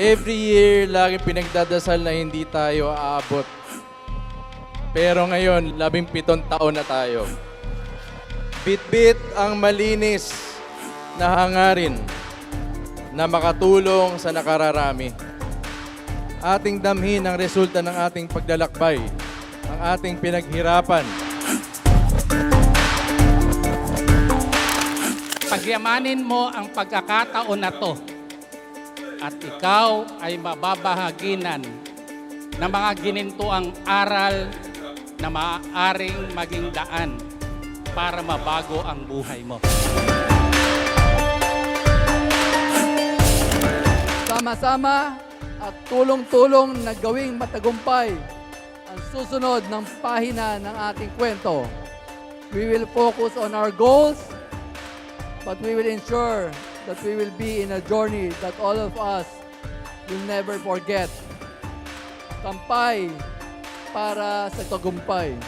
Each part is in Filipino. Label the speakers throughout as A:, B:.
A: Every year, laging pinagdadasal na hindi tayo aabot. Pero ngayon, labing pitong taon na tayo. Bitbit ang malinis na hangarin na makatulong sa nakararami. Ating damhin ang resulta ng ating paglalakbay, ang ating pinaghirapan,
B: Pagyamanin mo ang pagkakataon na to at ikaw ay mababahaginan ng mga ginintuang aral na maaaring maging daan para mabago ang buhay mo.
C: Sama-sama at tulong-tulong na gawing matagumpay ang susunod ng pahina ng ating kwento. We will focus on our goals, but we will ensure that we will be in a journey that all of us will never forget. Tampay para sa tagumpay.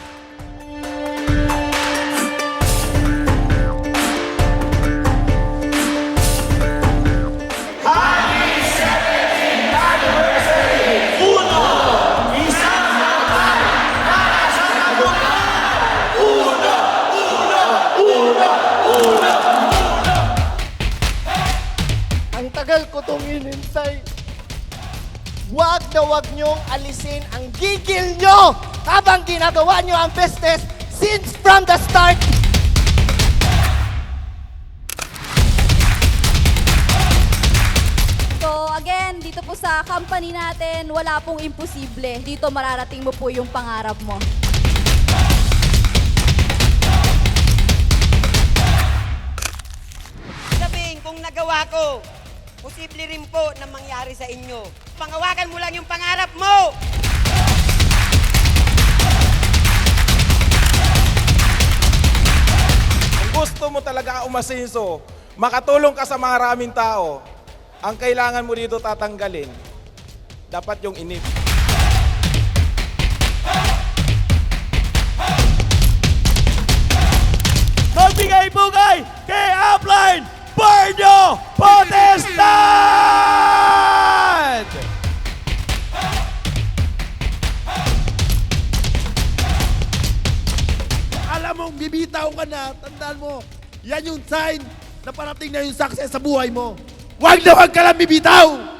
D: Itong inintay. Huwag na huwag niyong alisin ang gigil niyo habang ginagawa niyo ang business since from the start.
E: So again, dito po sa company natin, wala pong imposible. Dito mararating mo po yung pangarap mo.
F: Sabihin, kung nagawa ko, posible rin po na mangyari sa inyo. Pangawakan mo lang yung pangarap mo!
G: Kung gusto mo talaga umasinso, makatulong ka sa maraming tao, ang kailangan mo dito tatanggalin, dapat yung inip. Magbigay-bugay kay Upline Barnyo Potestad!
H: alam mong bibitaw ka na, tandaan mo, yan yung sign na parating na yung success sa buhay mo. Huwag na huwag ka lang bibitaw!